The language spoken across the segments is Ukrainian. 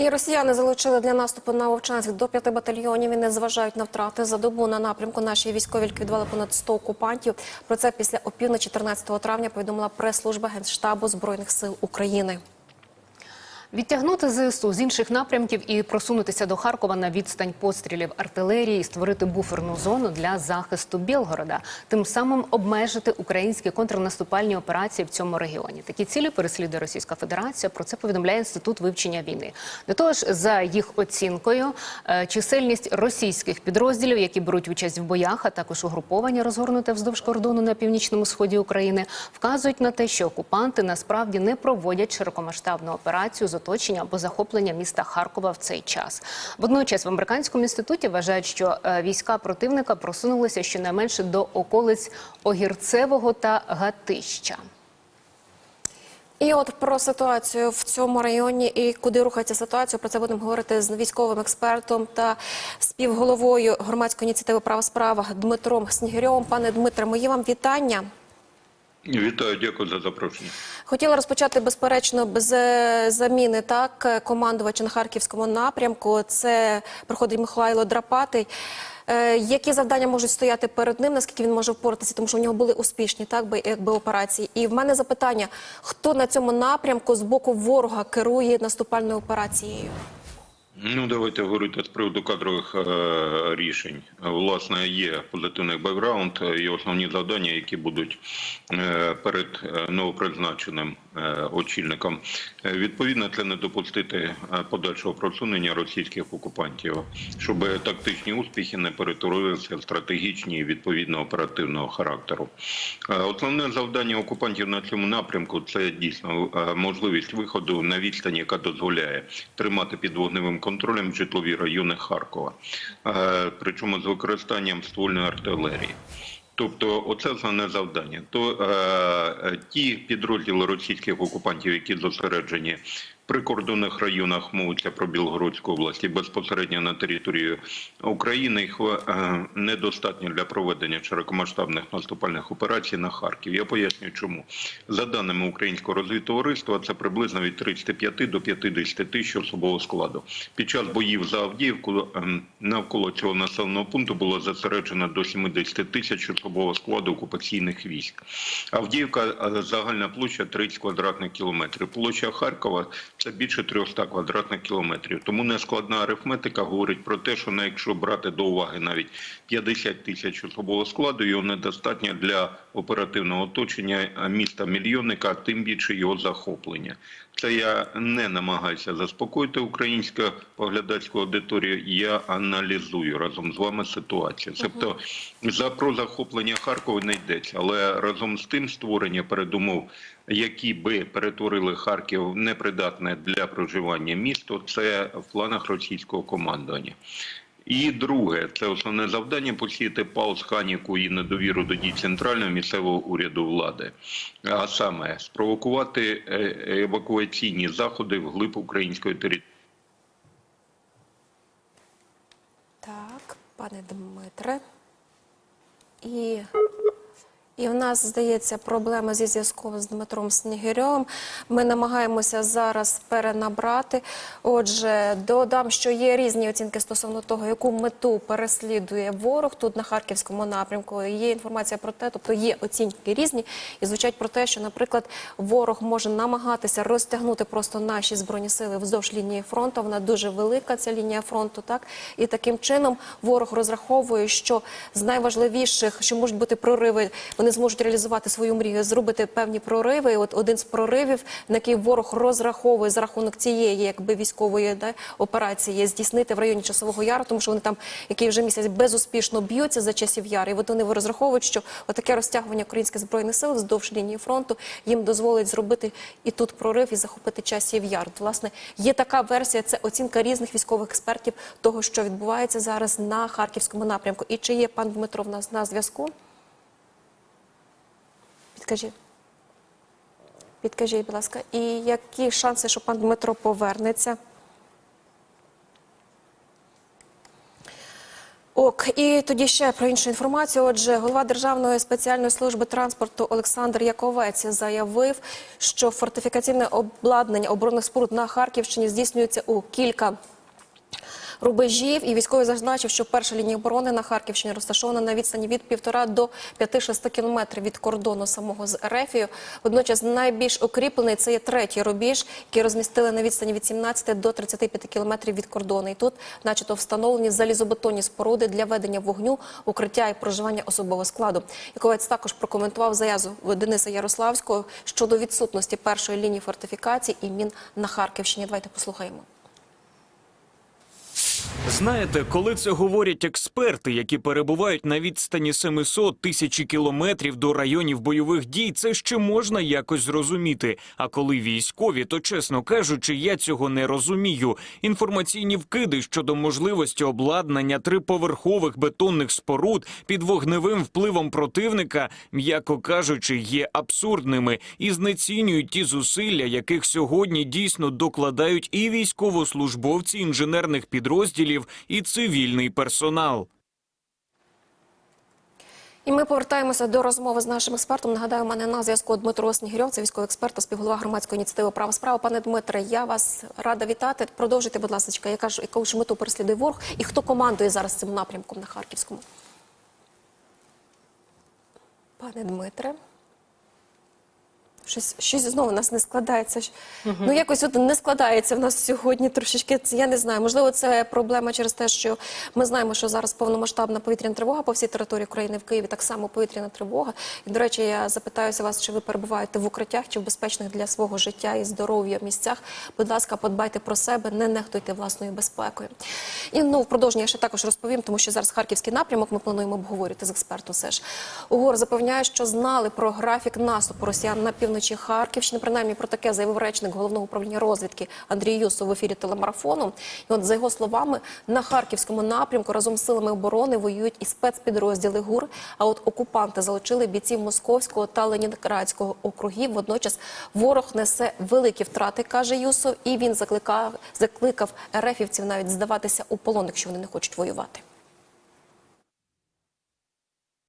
І росіяни залучили для наступу на Вовчанськ до п'яти батальйонів і не зважають на втрати. За добу на напрямку наші військові ліквідували понад 100 окупантів. Про це після опівночі 14 травня повідомила прес-служба Генштабу Збройних сил України. Відтягнути ЗСУ з інших напрямків і просунутися до Харкова на відстань пострілів артилерії, створити буферну зону для захисту Білгорода, тим самим обмежити українські контрнаступальні операції в цьому регіоні. Такі цілі переслідує Російська Федерація. Про це повідомляє інститут вивчення війни. До того ж, за їх оцінкою, е, чисельність російських підрозділів, які беруть участь в боях, а також угруповання розгорнуте вздовж кордону на північному сході України, вказують на те, що окупанти насправді не проводять широкомасштабну операцію з оточення або захоплення міста Харкова в цей час. Водночас в американському інституті вважають, що е, війська противника просунулися щонайменше до околиць Огірцевого та Гатища. І от про ситуацію в цьому районі і куди рухається ситуація. Про це будемо говорити з військовим експертом та співголовою громадської ініціативи Права справа Дмитром Снігирьовим. Пане Дмитре, мої вам вітання. Вітаю, дякую за запрошення. Хотіла розпочати безперечно без е, заміни так е, командувача на харківському напрямку. Це проходить Михайло Драпатий. Е, Які завдання можуть стояти перед ним? Наскільки він може впоратися? Тому що у нього були успішні так би якби операції. І в мене запитання: хто на цьому напрямку з боку ворога керує наступальною операцією? Ну, давайте говорити з приводу кадрових е, рішень. Власне, є позитивний бекграунд і основні завдання, які будуть е, перед е, новопризначеним е, очільником. Е, Відповідно, це не допустити е, подальшого просунення російських окупантів, щоб тактичні успіхи не перетворилися в стратегічні і відповідно оперативного характеру. Е, Основне завдання окупантів на цьому напрямку це дійсно е, можливість виходу на відстань, яка дозволяє тримати під вогневим контролем житлові райони Харкова, Е, причому з використанням ствольної артилерії. Тобто, оце основне завдання. То е, е, ті підрозділи російських окупантів, які зосереджені прикордонних районах, мовиться про Білгородську область і безпосередньо на території України, їх е, недостатньо для проведення широкомасштабних наступальних операцій на Харків. Я поясню, чому за даними українського розвідтовариства, це приблизно від 35 до 50 тисяч особового складу. Під час боїв за Авдіївку ем, навколо цього населеного пункту було зосереджено до 70 тисяч особового складу окупаційних військ. Авдіївка е, загальна площа 30 квадратних кілометрів. Площа Харкова це більше 300 квадратних кілометрів. Тому нескладна арифметика говорить про те, що якщо брати до уваги навіть 50 тисяч особового складу, його недостатньо для оперативного оточення міста мільйонника, а тим більше його захоплення. Це я не намагаюся заспокоїти українську поглядацьку аудиторію. Я аналізую разом з вами ситуацію. Тобто за про захоплення Харкова не йдеться, але разом з тим створення передумов, які би перетворили Харків в непридатне для проживання місто, це в планах російського командування. І друге, це основне завдання посіяти пауз, ханіку і недовіру до дій центрального місцевого уряду влади, а саме спровокувати е, евакуаційні заходи вглиб української території. Так, пане Дмитре. І, і в нас, здається, проблема зі зв'язком з Дмитром Снігирьовим. Ми намагаємося зараз перенабрати. Отже, додам, що є різні оцінки стосовно того, яку мету переслідує ворог тут на харківському напрямку. Є інформація про те, тобто є оцінки різні і звучать про те, що, наприклад, ворог може намагатися розтягнути просто наші збройні сили вздовж лінії фронту. Вона дуже велика, ця лінія фронту, так і таким чином ворог розраховує, що з найважливіших, що можуть бути прориви, вони зможуть реалізувати свою мрію, зробити певні прориви. От один з проривів, на який ворог розраховує за рахунок цієї, якби військової да, операції, здійснити в районі часового яру, тому що вони там який вже місяць безуспішно б'ються за часів яри. І от вони розраховують, що отаке розтягування українських збройних сил вздовж лінії фронту їм дозволить зробити і тут прорив і захопити часів яр. Власне, є така версія. Це оцінка різних військових експертів того, що відбувається зараз на харківському напрямку. І чи є пан Дмитро в нас на зв'язку? Підкажіть. Підкажіть, будь ласка, і які шанси, що пан Дмитро повернеться? Ок, і тоді ще про іншу інформацію. Отже, голова Державної спеціальної служби транспорту Олександр Яковець заявив, що фортифікаційне обладнання оборонних споруд на Харківщині здійснюється у кілька рубежів. І військовий зазначив, що перша лінія оборони на Харківщині розташована на відстані від півтора до 5-6 кілометрів від кордону самого з Ерефією. Водночас найбільш укріплений це є третій рубіж, який розмістили на відстані від 17 до 35 кілометрів від кордону. І тут, начебто, встановлені залізобетонні споруди для ведення вогню, укриття і проживання особового складу. Яковець також прокоментував заяву Дениса Ярославського щодо відсутності першої лінії фортифікацій і мін на Харківщині. Давайте послухаємо. Знаєте, коли це говорять експерти, які перебувають на відстані 700 тисячі кілометрів до районів бойових дій, це ще можна якось зрозуміти. А коли військові, то чесно кажучи, я цього не розумію. Інформаційні вкиди щодо можливості обладнання триповерхових бетонних споруд під вогневим впливом противника, м'яко кажучи, є абсурдними і знецінюють ті зусилля, яких сьогодні дійсно докладають і військовослужбовці інженерних підрозділів, і цивільний персонал. І ми повертаємося до розмови з нашим експертом. Нагадаю, у мене на зв'язку Дмитро Снігирьов, це військовий експерт та співголова громадської ініціативи Право справа. Пане Дмитре, я вас рада вітати. Продовжуйте, будь ласка, яка ж яку ж мету переслідує ворог і хто командує зараз цим напрямком на Харківському? Пане Дмитре. Щось, щось знову у нас не складається. Ну, якось от не складається в нас сьогодні трошечки. Це я не знаю. Можливо, це проблема через те, що ми знаємо, що зараз повномасштабна повітряна тривога по всій території України в Києві, так само повітряна тривога. І, до речі, я запитаюся вас, чи ви перебуваєте в укриттях, чи в безпечних для свого життя і здоров'я місцях. Будь ласка, подбайте про себе, не нехтуйте власною безпекою. І ну, в продовження я ще також розповім, тому що зараз харківський напрямок ми плануємо обговорити з експертом. Все ж УГОР запевняє, що знали про графік наступу росіян на півночі Харківщини. Принаймні про таке заявив речник головного управління розвідки Андрій Юсов в ефірі телемарафону. І от за його словами, на харківському напрямку разом з силами оборони воюють і спецпідрозділи ГУР. А от окупанти залучили бійців Московського та Ленінградського округів. Водночас ворог несе великі втрати, каже Юсов, і він закликав закликав ерефівців навіть здаватися у полон, якщо вони не хочуть воювати.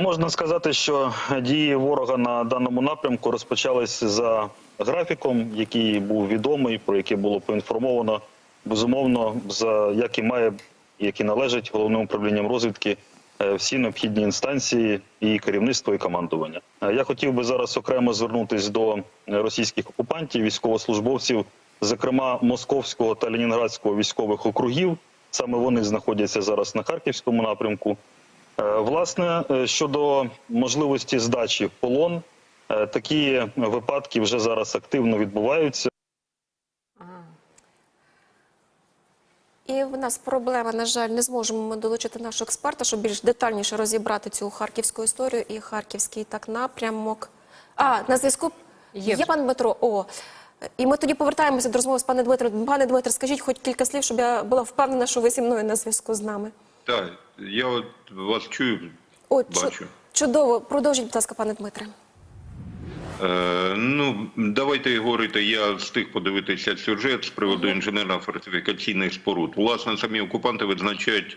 Можна сказати, що дії ворога на даному напрямку розпочались за графіком, який був відомий, про який було поінформовано. Безумовно, за як і має, як і належить головним управлінням розвідки е, всі необхідні інстанції і керівництво і командування. Е, Я хотів би зараз окремо звернутися до російських окупантів, військовослужбовців, зокрема московського та ленінградського військових округів. Саме вони знаходяться зараз на харківському напрямку. Е, Власне, е, щодо можливості здачі в полон, е, такі випадки вже зараз активно відбуваються. І в нас проблема, на жаль, не зможемо ми долучити нашого експерта, щоб більш детальніше розібрати цю харківську історію і харківський так напрямок. А на зв'язку Є є, пан Дмитро. О. І ми тоді повертаємося до розмови з паном Дмитром. Пане Дмитро, скажіть хоч кілька слів, щоб я була впевнена, що ви зі мною на зв'язку з нами. Так, я от вас чую, О, чу- бачу. чудово. Продовжіть, будь ласка, пане Дмитре. Е, ну, давайте говорити. Я встиг подивитися сюжет з приводу інженерно-фортифікаційних споруд. Власне, самі окупанти відзначають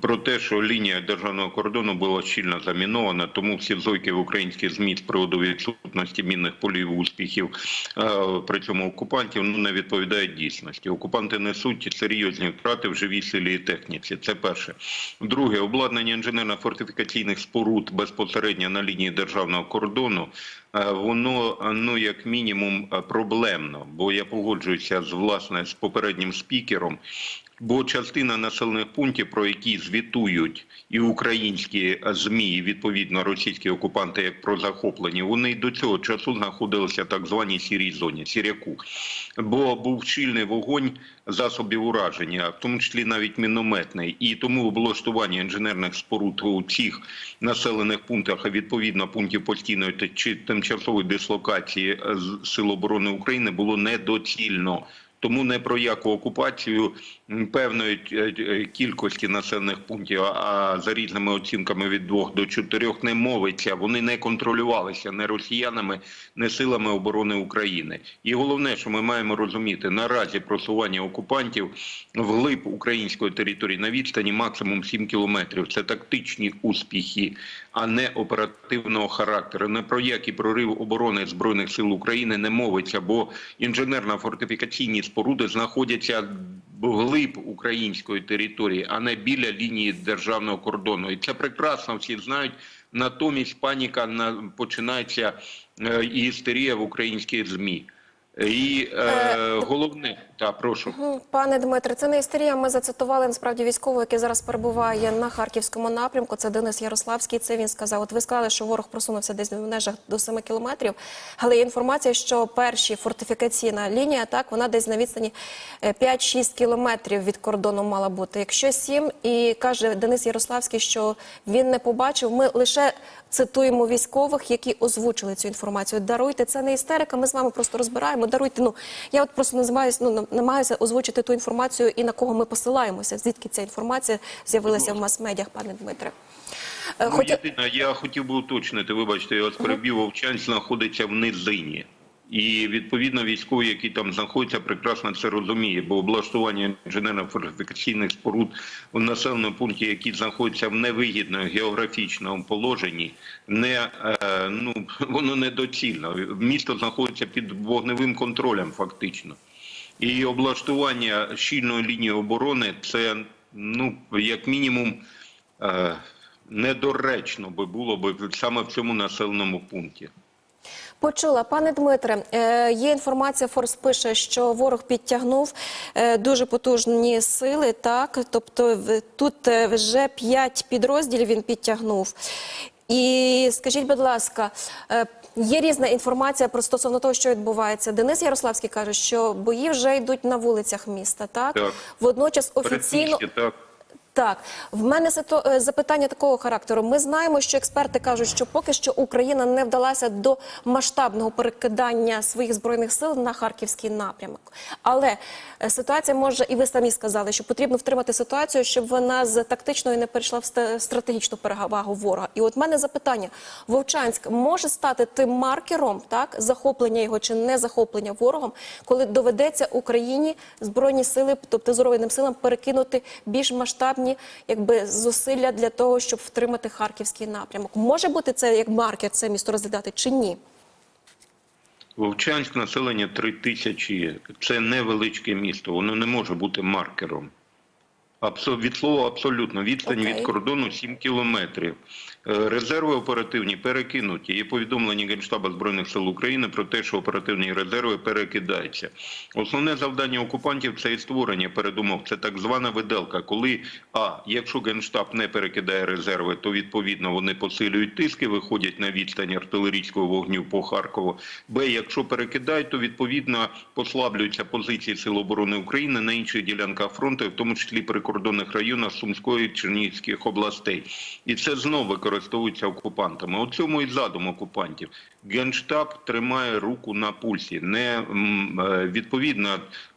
про те, що лінія державного кордону була щільно замінована, тому всі зойки в українських ЗМІ з приводу відсутності мінних полів успіхів е, при цьому окупантів ну не відповідають дійсності. Окупанти несуть серйозні втрати в живій силі і техніці. Це перше. Друге, обладнання інженерно-фортифікаційних споруд безпосередньо на лінії державного кордону. Е, Воно ну як мінімум е, проблемно, бо я погоджуюся з власне з попереднім спікером. Бо частина населених пунктів, про які звітують і українські змі, і відповідно російські окупанти, як про захоплені, вони до цього часу знаходилися в так званій сірій зоні, сіряку. Бо був щільний вогонь засобів ураження, в тому числі навіть мінометний, і тому облаштування інженерних споруд у цих населених пунктах, а відповідно пунктів постійної чи тимчасової дислокації сил оборони України було недоцільно. Тому не про яку окупацію певної е, е, кількості населених пунктів, а за різними оцінками від двох до чотирьох не мовиться. Вони не контролювалися не росіянами, не силами оборони України. І головне, що ми маємо розуміти, наразі просування окупантів вглиб української території на відстані максимум 7 кілометрів. Це тактичні успіхи, а не оперативного характеру. Не про який прорив оборони збройних сил України не мовиться, бо інженерно-фортифікаційні споруди знаходяться глиб української території, а не біля лінії державного кордону. І це прекрасно всі знають. Натомість паніка на починається е, і істерія в українських змі. І е, головне, та прошу. Пане Дмитре, це не істерія. Ми зацитували насправді військового, який зараз перебуває на харківському напрямку. Це Денис Ярославський. Це він сказав. От ви сказали, що ворог просунувся десь в межах до 7 кілометрів. Але є інформація, що перші фортифікаційна лінія, так вона десь на відстані е, 5-6 кілометрів від кордону мала бути. Якщо 7, і каже Денис Ярославський, що він не побачив. Ми лише цитуємо військових, які озвучили цю інформацію. Даруйте, це не істерика. Ми з вами просто розбираємо. Даруйте. Ну я от просто називаюсь, ну намагаюся озвучити ту інформацію і на кого ми посилаємося. Звідки ця інформація з'явилася в мас-медіях, пане Дмитре? Е, Ну, Хотя... єдине, я хотів би уточнити, вибачте, я вас перебив, Вовчанськ знаходиться в низині. І відповідно військові, які там знаходяться, прекрасно це розуміє, бо облаштування інженерно-фортифікаційних споруд в населеному пункті, які знаходяться в невигідному географічному положенні, не е, ну воно недоцільно. Місто знаходиться під вогневим контролем, фактично. І облаштування щільної лінії оборони це ну як мінімум. Е, недоречно би було б саме в цьому населеному пункті. Почула, пане Дмитре, е, є інформація, Форс пише, що ворог підтягнув е, дуже потужні сили. Так, тобто тут вже п'ять підрозділів він підтягнув. І скажіть, будь ласка, є різна інформація про стосовно того, що відбувається. Денис Ярославський каже, що бої вже йдуть на вулицях міста. Так, Так. водночас офіційно Передмістя, так. Так, в мене е, запитання такого характеру. Ми знаємо, що експерти кажуть, що поки що Україна не вдалася до масштабного перекидання своїх збройних сил на харківський напрямок. Але е, ситуація може, і ви самі сказали, що потрібно втримати ситуацію, щоб вона з тактичної не перейшла в стратегічну перевагу ворога. І от мене запитання: Вовчанськ може стати тим маркером, так захоплення його чи не захоплення ворогом, коли доведеться Україні збройні сили, тобто збройним силам, перекинути більш масштабні якби зусилля для того, щоб втримати харківський напрямок. Може бути це як маркер, це місто розглядати чи ні? Вовчанськ населення 3 тисячі. Це невеличке місто, воно не може бути маркером. Абсо- від слова абсолютно. Відстань Окей. від кордону 7 кілометрів. Е, Резерви оперативні перекинуті. Є повідомлення Генштаба Збройних сил України про те, що оперативні резерви перекидаються. Основне завдання окупантів це і створення передумов. Це так звана виделка. Коли а якщо Генштаб не перекидає резерви, то відповідно вони посилюють тиски, виходять на відстань артилерійського вогню по Харкову. Б, якщо перекидають, то відповідно послаблюються позиції Сил оборони України на інших ділянках фронту, в тому числі прикордонних районах Сумської Чернігівських областей. І це знову використовується окупантами. У цьому і задум окупантів. Генштаб тримає руку на пульсі. Не е, відповідно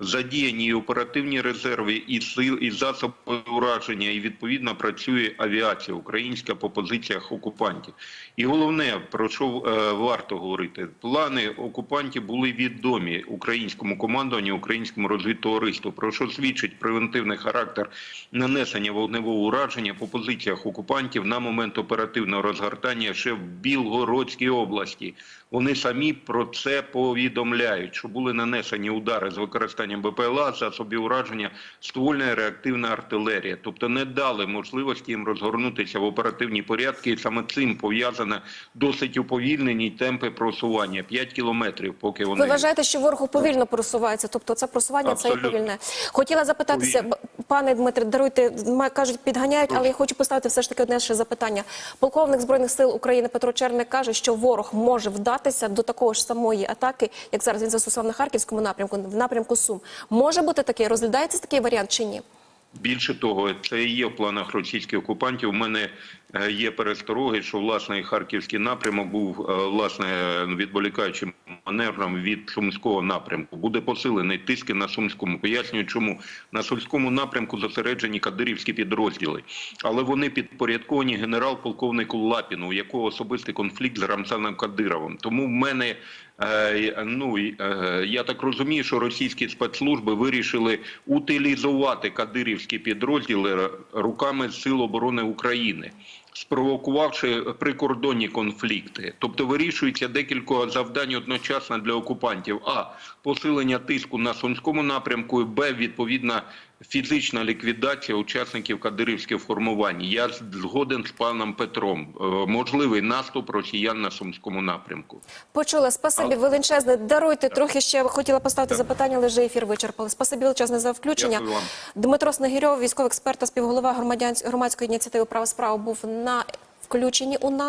задіяні оперативні резерви, і сил, і засоби ураження, і відповідно працює авіація українська по позиціях окупантів. І головне, про що е, варто говорити, плани окупантів були відомі українському командуванню, українському розвідтовариству, про що свідчить превентивний характер нанесення вогневого ураження по позиціях окупантів на момент оперативного розгортання ще в Білгородській області. Вони самі про це повідомляють, що були нанесені удари з використанням БПЛА, засобів ураження, ствольна і реактивна артилерія. Тобто не дали можливості їм розгорнутися в оперативні порядки, і саме цим пов'язане досить уповільнені темпи просування 5 кілометрів, поки вони Ви вважаєте, що ворог повільно просувається? Тобто це просування це і повільне. Хотіла запитатися, Повільно. пане Дмитре, даруйте, кажуть, підганяють, але я хочу поставити все ж таки одне ще запитання. Полковник збройних сил України Петро Черник каже, що ворог може вдатися до такого ж самої атаки, як зараз він застосував на харківському напрямку, в напрямку Сум. Може бути таке? Розглядається такий варіант чи ні? Більше того, це і є в планах російських окупантів. У мене е, є перестороги, що власне харківський напрямок був е, власне відволікаючим маневром від сумського напрямку. Буде посилений тиск на сумському. Пояснюю, чому на сумському напрямку зосереджені кадирівські підрозділи, але вони підпорядковані генерал-полковнику Лапіну, у якого особистий конфлікт з Рамзаном Кадировим. Тому в мене Е, Ну е, я так розумію, що російські спецслужби вирішили утилізувати кадирівські підрозділи руками Сил оборони України, спровокувавши прикордонні конфлікти. Тобто вирішується декілька завдань одночасно для окупантів: а. Посилення тиску на сумському напрямку, б. Відповідна фізична ліквідація учасників кадирівських формувань. Я згоден з паном Петром. Е, Можливий наступ росіян на сумському напрямку. Почула, спасибі величезне. Даруйте трохи ще хотіла поставити запитання, але вже ефір вичерпали. Спасибі величезне за включення. Дякую вам. Дмитро Снегирьов, військовий експерт та співголова громадянсь- громадської ініціативи права справа, був на включенні у нас.